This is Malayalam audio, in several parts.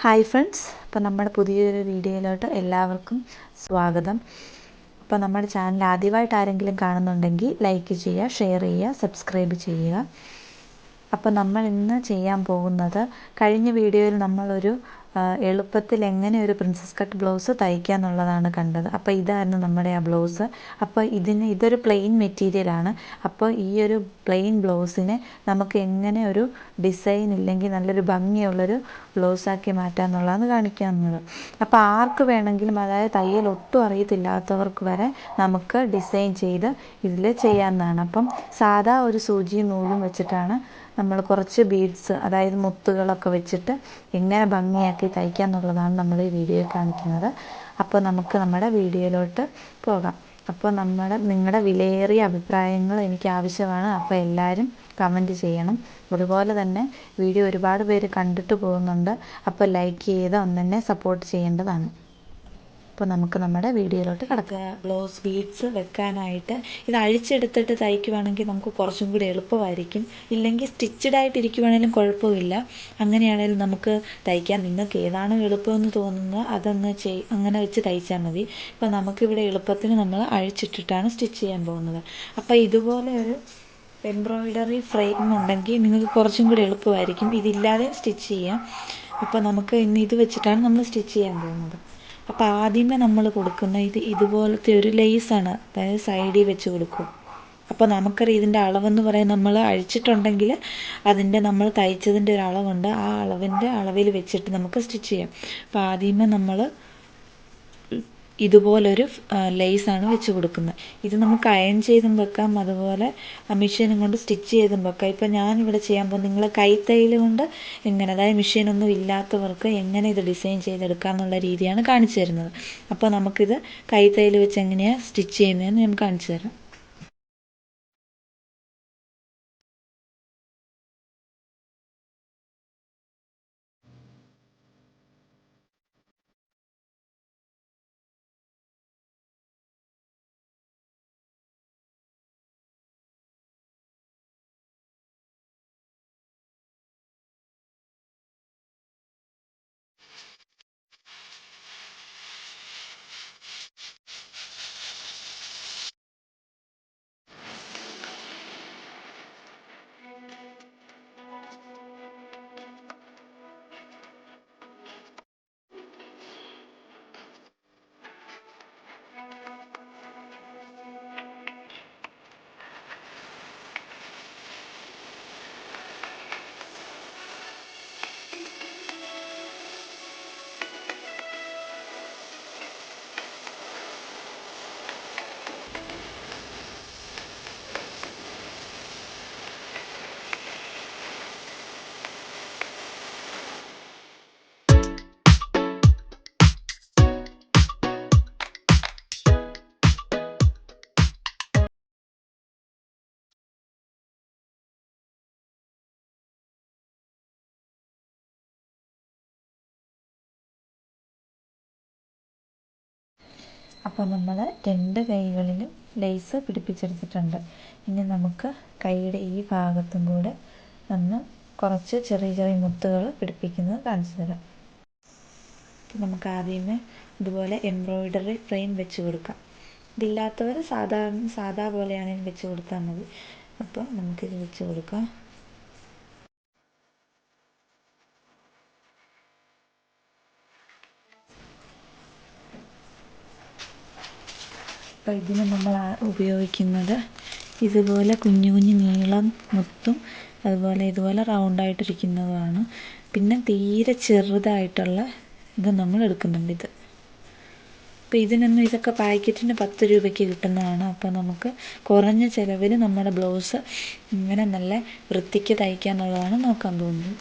ഹായ് ഫ്രണ്ട്സ് അപ്പോൾ നമ്മുടെ പുതിയൊരു വീഡിയോയിലോട്ട് എല്ലാവർക്കും സ്വാഗതം. അപ്പോൾ നമ്മുടെ ചാനൽ ആദ്യമായിട്ട് ആരെങ്കിലും കാണുന്നുണ്ടെങ്കിൽ ലൈക്ക് ചെയ്യുക ഷെയർ ചെയ്യുക സബ്സ്ക്രൈബ് ചെയ്യുക. അപ്പോൾ നമ്മൾ ഇന്ന് ചെയ്യാൻ പോകുന്നത് കഴിഞ്ഞ വീഡിയോയിൽ നമ്മളൊരു എളുപ്പത്തിൽ എങ്ങനെ ഒരു പ്രിൻസസ് കട്ട് ബ്ലൗസ് തയ്ക്കാം എന്നുള്ളതാണ് കണ്ടത്. അപ്പോൾ ഇതായിരുന്നു നമ്മുടെ ആ ബ്ലൗസ് അപ്പോൾ ഇതിന് ഇതൊരു പ്ലെയിൻ മെറ്റീരിയലാണ് അപ്പോൾ ഈ ഒരു പ്ലെയിൻ ബ്ലൗസിനെ നമുക്ക് എങ്ങനെ ഒരു ഡിസൈൻ ഇല്ലെങ്കിൽ നല്ലൊരു ഭംഗിയുള്ളൊരു ബ്ലൗസാക്കി മാറ്റാം എന്നുള്ളതാണ് കാണിക്കാവുന്നത് അപ്പോൾ ആർക്ക് വേണമെങ്കിലും അതായത് തയ്യൽ ഒട്ടും അറിയത്തില്ലാത്തവർക്ക് വരെ നമുക്ക് ഡിസൈൻ ചെയ്ത് ഇതിൽ ചെയ്യാവുന്നതാണ്. അപ്പം സാധാ ഒരു സൂചിയും നൂലും വെച്ചിട്ടാണ് നമ്മൾ കുറച്ച് ബീഡ്സ് അതായത് മുത്തുകളൊക്കെ വെച്ചിട്ട് എങ്ങനെ ഭംഗിയാക്കി തയ്ക്കുക എന്നുള്ളതാണ് നമ്മൾ ഈ വീഡിയോയിൽ കാണിക്കുന്നത്. അപ്പോൾ നമുക്ക് നമ്മുടെ വീഡിയോയിലോട്ട് പോകാം. അപ്പോൾ നമ്മുടെ നിങ്ങളുടെ വിലയേറിയ അഭിപ്രായങ്ങൾ എനിക്ക് ആവശ്യമാണ്. അപ്പോൾ എല്ലാവരും കമന്റ് ചെയ്യണം. അതുപോലെ തന്നെ വീഡിയോ ഒരുപാട് പേര് കണ്ടിട്ട് പോകുന്നുണ്ട്. അപ്പോൾ ലൈക്ക് ചെയ്ത് ഒന്ന് തന്നെ സപ്പോർട്ട് ചെയ്യേണ്ടതാണ്. അപ്പോൾ നമുക്ക് നമ്മുടെ വീഡിയോയിലോട്ട് കിടക്കാം. ബ്ലൗസ് ബീഡ്സ് വെക്കാനായിട്ട് ഇത് അഴിച്ചെടുത്തിട്ട് തയ്ക്കുവാണെങ്കിൽ നമുക്ക് കുറച്ചും കൂടി എളുപ്പമായിരിക്കും. ഇല്ലെങ്കിൽ സ്റ്റിച്ചഡ് ആയിട്ട് ഇരിക്കുവാണെങ്കിലും കുഴപ്പമില്ല. അങ്ങനെയാണെങ്കിലും നമുക്ക് തയ്ക്കാം നിങ്ങൾക്ക് ഏതാണ് എളുപ്പമെന്ന് തോന്നുന്നത് അതൊന്ന് ചെയ് അങ്ങനെ വെച്ച് തയ്ച്ചാൽ മതി. ഇപ്പോൾ നമുക്കിവിടെ എളുപ്പത്തിന് നമ്മൾ അഴിച്ചിട്ടിട്ടാണ് സ്റ്റിച്ച് ചെയ്യാൻ പോകുന്നത്. അപ്പോൾ ഇതുപോലെ ഒരു എംബ്രോയിഡറി ഫ്രെയിം ഉണ്ടെങ്കിൽ നിങ്ങൾക്ക് കുറച്ചും കൂടി എളുപ്പമായിരിക്കും. ഇതില്ലാതെ സ്റ്റിച്ച് ചെയ്യാം. അപ്പോൾ നമുക്ക് ഇന്ന് ഇത് വെച്ചിട്ടാണ് നമ്മൾ സ്റ്റിച്ച് ചെയ്യാൻ പോകുന്നത്. അപ്പോൾ ആദ്യമേ നമ്മൾ കൊടുക്കുന്ന ഇത് ഇതുപോലത്തെ ഒരു ലെയ്സാണ് അതായത് സൈഡിൽ വെച്ച് കൊടുക്കും. അപ്പോൾ നമുക്കറിയാം ഇതിന്റെ അളവെന്ന് പറയാൻ നമ്മൾ അഴിച്ചിട്ടുണ്ടെങ്കിൽ അതിന്റെ നമ്മൾ തയ്ച്ചതിന്റെ ഒരു അളവുണ്ട്. ആ അളവിന്റെ അളവിൽ വെച്ചിട്ട് നമുക്ക് സ്റ്റിച്ച് ചെയ്യാം. അപ്പോൾ ആദ്യമേ നമ്മൾ ഇതുപോലൊരു ലെയ്സാണ് വെച്ച് കൊടുക്കുന്നത് ഇത് നമുക്ക് അയൺ ചെയ്തും വെക്കാം അതുപോലെ മെഷീനും കൊണ്ട് സ്റ്റിച്ച് ചെയ്തും വെക്കാം. ഇപ്പം ഇവിടെ ചെയ്യാൻ പോകുന്നത് നിങ്ങൾ കൈത്തയ്യൽ കൊണ്ട് എങ്ങനെ അതായത് മെഷീനൊന്നും ഇല്ലാത്തവർക്ക് എങ്ങനെ ഇത് ഡിസൈൻ ചെയ്തെടുക്കാം എന്നുള്ള രീതിയാണ് കാണിച്ചു തരുന്നത്. അപ്പോൾ നമുക്കിത് കൈത്തയ്യൽ വെച്ച് എങ്ങനെയാണ് സ്റ്റിച്ച് ചെയ്യുന്നതെന്ന് ഞാൻ കാണിച്ചു തരാം. അപ്പോൾ നമ്മൾ രണ്ട് കൈകളിലും ലേസ് പിടിപ്പിച്ചെടുത്തിട്ടുണ്ട്. ഇനി നമുക്ക് കൈയുടെ ഈ ഭാഗത്തും കൂടെ ഒന്ന് കുറച്ച് ചെറിയ ചെറിയ മുത്തുകൾ പിടിപ്പിക്കുന്നത് കാണിച്ചു തരാം. നമുക്ക് ആദ്യമേ ഇതുപോലെ എംബ്രോയിഡറി ഫ്രെയിം വെച്ച് കൊടുക്കാം. ഇതില്ലാത്തവർ സാധാരണ സാധാ പോലെയാണ് വെച്ച് കൊടുത്താൽ മതി. അപ്പോൾ നമുക്കിത് വെച്ച് കൊടുക്കാം. അപ്പോൾ ഇതിന് നമ്മൾ ഉപയോഗിക്കുന്നത് ഇതുപോലെ കുഞ്ഞു കുഞ്ഞു നീളം മുത്തും അതുപോലെ ഇതുപോലെ റൗണ്ടായിട്ടിരിക്കുന്നതുമാണ് പിന്നെ തീരെ ചെറുതായിട്ടുള്ള ഇത് നമ്മൾ എടുക്കുന്നുണ്ട് ഇത്. അപ്പോൾ ഇതിനൊന്നും ഇതൊക്കെ പാക്കറ്റിന് പത്ത് രൂപയ്ക്ക് കിട്ടുന്നതാണ്. അപ്പോൾ നമുക്ക് കുറഞ്ഞ ചിലവിൽ നമ്മുടെ ബ്ലൗസ് ഇങ്ങനെ നല്ല വൃത്തിക്ക് തയ്ക്കാന്നുള്ളതാണ് നോക്കാൻ പോകുന്നത്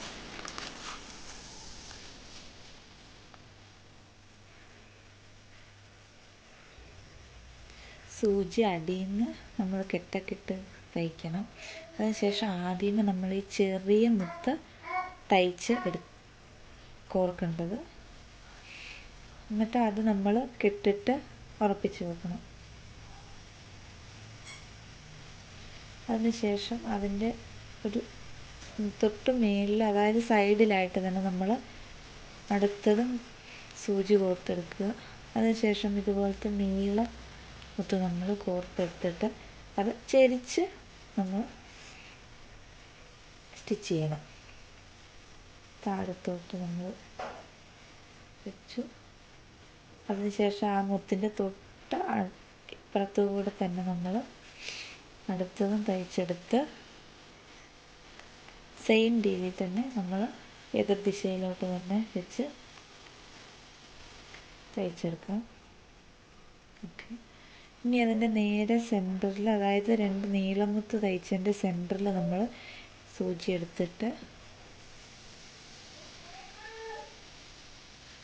സൂചി അടിയിൽ നിന്ന് നമ്മൾ കെട്ടക്കിട്ട് തയ്ക്കണം. അതിനുശേഷം ആദ്യമേ നമ്മൾ ഈ ചെറിയ മുത്ത് തയ്ച്ച് എടു കോർക്കേണ്ടത്. എന്നിട്ട് അത് നമ്മൾ കെട്ടിട്ട് ഉറപ്പിച്ച് വെക്കണം. അതിനുശേഷം അതിന്റെ ഒരു തൊട്ട് മേളിൽ അതായത് സൈഡിലായിട്ട് തന്നെ നമ്മൾ അടുത്തതും സൂചി കോർത്തെടുക്കുക. അതിനുശേഷം ഇതുപോലത്തെ നീളം മുത്ത് നമ്മൾ കോർത്തെടുത്തിട്ട് അത് ചെരിച്ച് നമ്മൾ സ്റ്റിച്ച് ചെയ്യണം. താഴത്തോട്ട് നമ്മൾ വെച്ചു. അതിനുശേഷം ആ മുത്തിന്റെ തൊട്ട് ഇപ്പുറത്തു കൂടെ തന്നെ നമ്മൾ അടുത്തതും തയ്ച്ചെടുത്ത് സെയിം രീതിയിൽ തന്നെ നമ്മൾ എതിർ ദിശയിലോട്ട് തന്നെ വെച്ച് തയ്ച്ചെടുക്കാം. ഓക്കെ ഇനി അതിന്റെ നേരെ സെന്ററിൽ അതായത് രണ്ട് നീളമുത്ത് തയ്ച്ചതിന്റെ സെന്ററിൽ നമ്മൾ സൂചി എടുത്തിട്ട്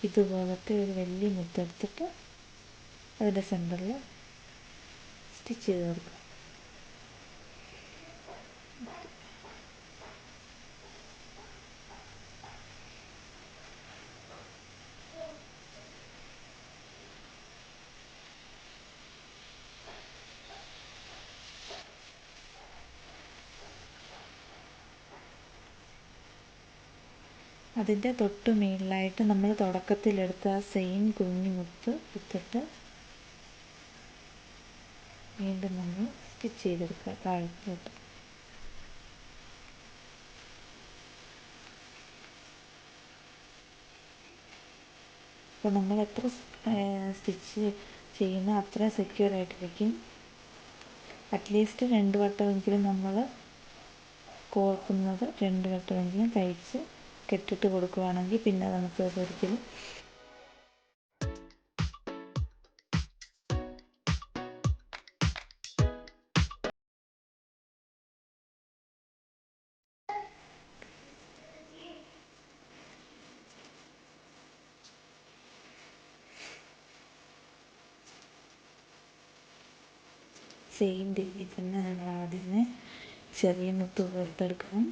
ഇതുപോലത്തെ ഒരു വലിയ മുത്തെടുത്തിട്ട് അതിന്റെ സെന്ററിൽ സ്റ്റിച്ച് ചെയ്ത് കൊടുക്കുക. അതിന്റെ തൊട്ട് മുകളിലായിട്ട് നമ്മൾ തുടക്കത്തിലെടുത്ത ആ സെയിം കുഞ്ഞു മുത്ത് എടുത്തിട്ട് വീണ്ടും നമ്മൾ സ്റ്റിച്ച് ചെയ്തെടുക്കുക താഴത്തോട്ട്. അപ്പോൾ നമ്മൾ എത്ര സ്റ്റിച്ച് ചെയ്യുന്ന അത്ര സെക്യൂർ ആയിട്ടിരിക്കും. അറ്റ്ലീസ്റ്റ് രണ്ട് വട്ടമെങ്കിലും നമ്മൾ കോർക്കുന്നത് രണ്ട് വട്ടമെങ്കിലും തയ്ച്ച് കെട്ടിട്ട് കൊടുക്കുകയാണെങ്കിൽ പിന്നെ നമുക്ക് ഒരിക്കലും സെയിം രീതിയിൽ തന്നെ നമ്മൾ ആദ്യമേ ചെറിയ മുത്ത് കോർത്തെടുക്കണം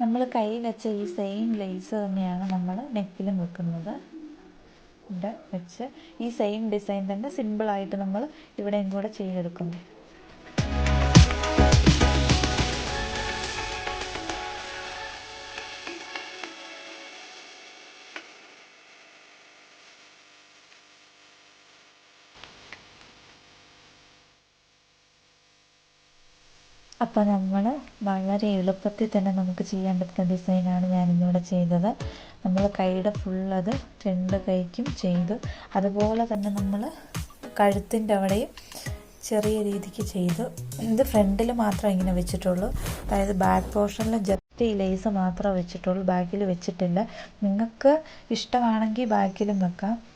നമ്മൾ കയ്യിൽ വെച്ച ഈ സെയിം ലേസ് തന്നെയാണ് നമ്മൾ നെക്കിലും വെക്കുന്നത്. ഇവിടെ വെച്ച്. ഈ സെയിം ഡിസൈൻ തന്നെ സിമ്പിളായിട്ട് നമ്മൾ ഇവിടെയും കൂടെ ചെയ്തെടുക്കുന്നു അപ്പോൾ നമ്മൾ വളരെ എളുപ്പത്തിൽ തന്നെ നമുക്ക് ചെയ്യാൻ പറ്റുന്ന ഡിസൈനാണ് ഞാനിന്നിവിടെ ചെയ്തത്. നമ്മൾ കൈയുടെ അത് രണ്ട് കൈക്കും ചെയ്തു. അതുപോലെ തന്നെ നമ്മൾ കഴുത്തിന്റെ അവിടെയും ചെറിയ രീതിക്ക് ചെയ്തു. ഇത് ഫ്രണ്ടിൽ മാത്രം ഇങ്ങനെ വെച്ചിട്ടുള്ളൂ. അതായത് ബാക്ക് പോർഷനിൽ ജസ്റ്റ് ഈ ലേസ് മാത്രമേ വെച്ചിട്ടുള്ളൂ. ബാക്കിൽ വെച്ചിട്ടില്ല. നിങ്ങൾക്ക് ഇഷ്ടമാണെങ്കിൽ ബാക്കിലും വെക്കാം.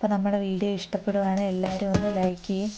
അപ്പോൾ നമ്മുടെ വീഡിയോ ഇഷ്ടപ്പെടുവാണെങ്കിൽ എല്ലാവരും ഒന്ന് ലൈക്ക് ചെയ്യും.